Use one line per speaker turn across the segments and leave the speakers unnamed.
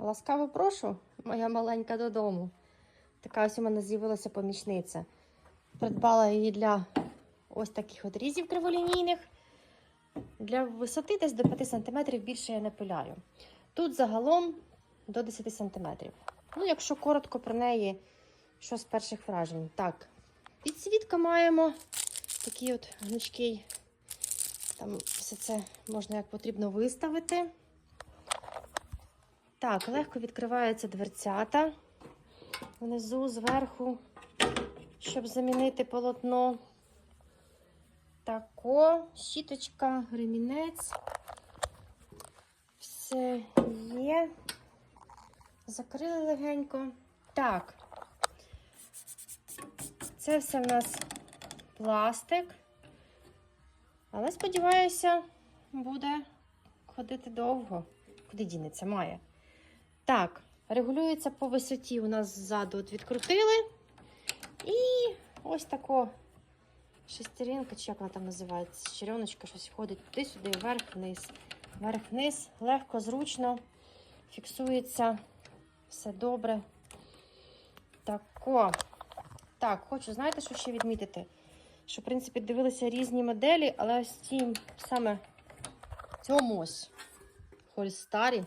Ласкаво прошу, моя маленька додому. Така ось у мене з'явилася помічниця. Придбала її для ось таких от різів криволінійних. Для висоти десь до 5 см більше я не пиляю. Тут загалом до 10 см. Ну, якщо коротко про неї, що з перших вражень. Так, підсвітка маємо. Такий от гнучкий. Там все це можна як потрібно виставити. Так, легко відкриваються дверцята внизу, зверху, щоб замінити полотно. Тако, щіточка, ремінець. Все є. Закрили легенько. Так. Це все в нас пластик. Але, сподіваюся, буде ходити довго. Куди дінеться, має. Так, регулюється по висоті. У нас ззаду от відкрутили. І ось тако шестеринка, чи як вона там називається, череночка, щось входить туди-сюди, вверх-вниз. Вверх-вниз, легко, зручно, фіксується. Все добре. Тако. Так, хочу, знаєте, що ще відмітити? Що, в принципі, дивилися різні моделі, але ось ці саме цьому ось Хольстарі.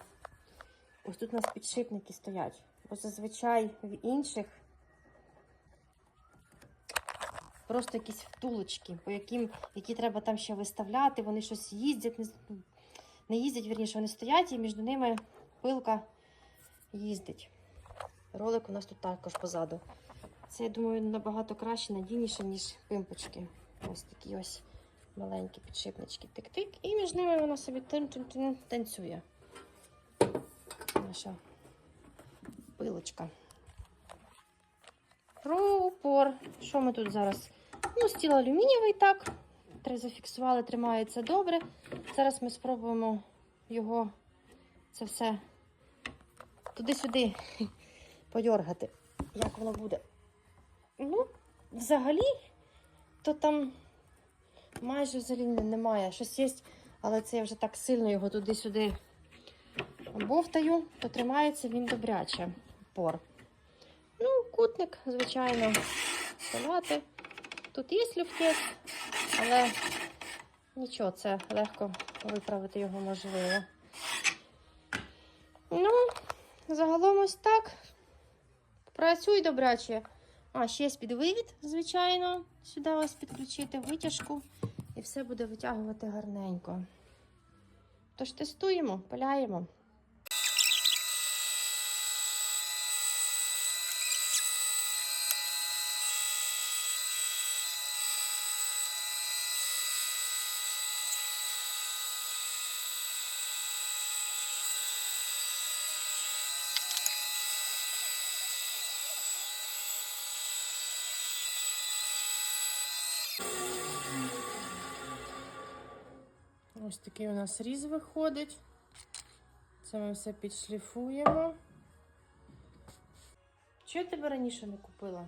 Ось тут у нас підшипники стоять. Бо зазвичай в інших просто якісь втулочки, по яким, які треба там ще виставляти, вони щось їздять, не, не їздять, вірніше, вони стоять і між ними пилка їздить. Ролик у нас тут також позаду. Це, я думаю, набагато краще, надійніше, ніж пимпочки. Ось такі ось маленькі підшипнички. Тик-тик. І між ними вона собі тин-тин-тин танцює. Наша пилочка. Про упор. Що ми тут зараз? Ну, стіл алюмінієвий, так. Три зафіксували, тримається добре. Зараз ми спробуємо його це все туди-сюди подьоргати. Як воно буде? Ну, взагалі, то там майже взагалі немає. Щось є, але це я вже так сильно його туди-сюди бовтаю, то тримається він добряче. Пор. Ну, кутник, звичайно, салати. Тут є люфтець, але нічого, це легко виправити його можливо. Ну, загалом ось так. Працюй добряче. А, ще є підвивід, звичайно. Сюди ось підключити витяжку і все буде витягувати гарненько. Тож тестуємо, пиляємо. Ось такий у нас різ виходить. Це ми все підшліфуємо. Чого я тебе раніше не купила?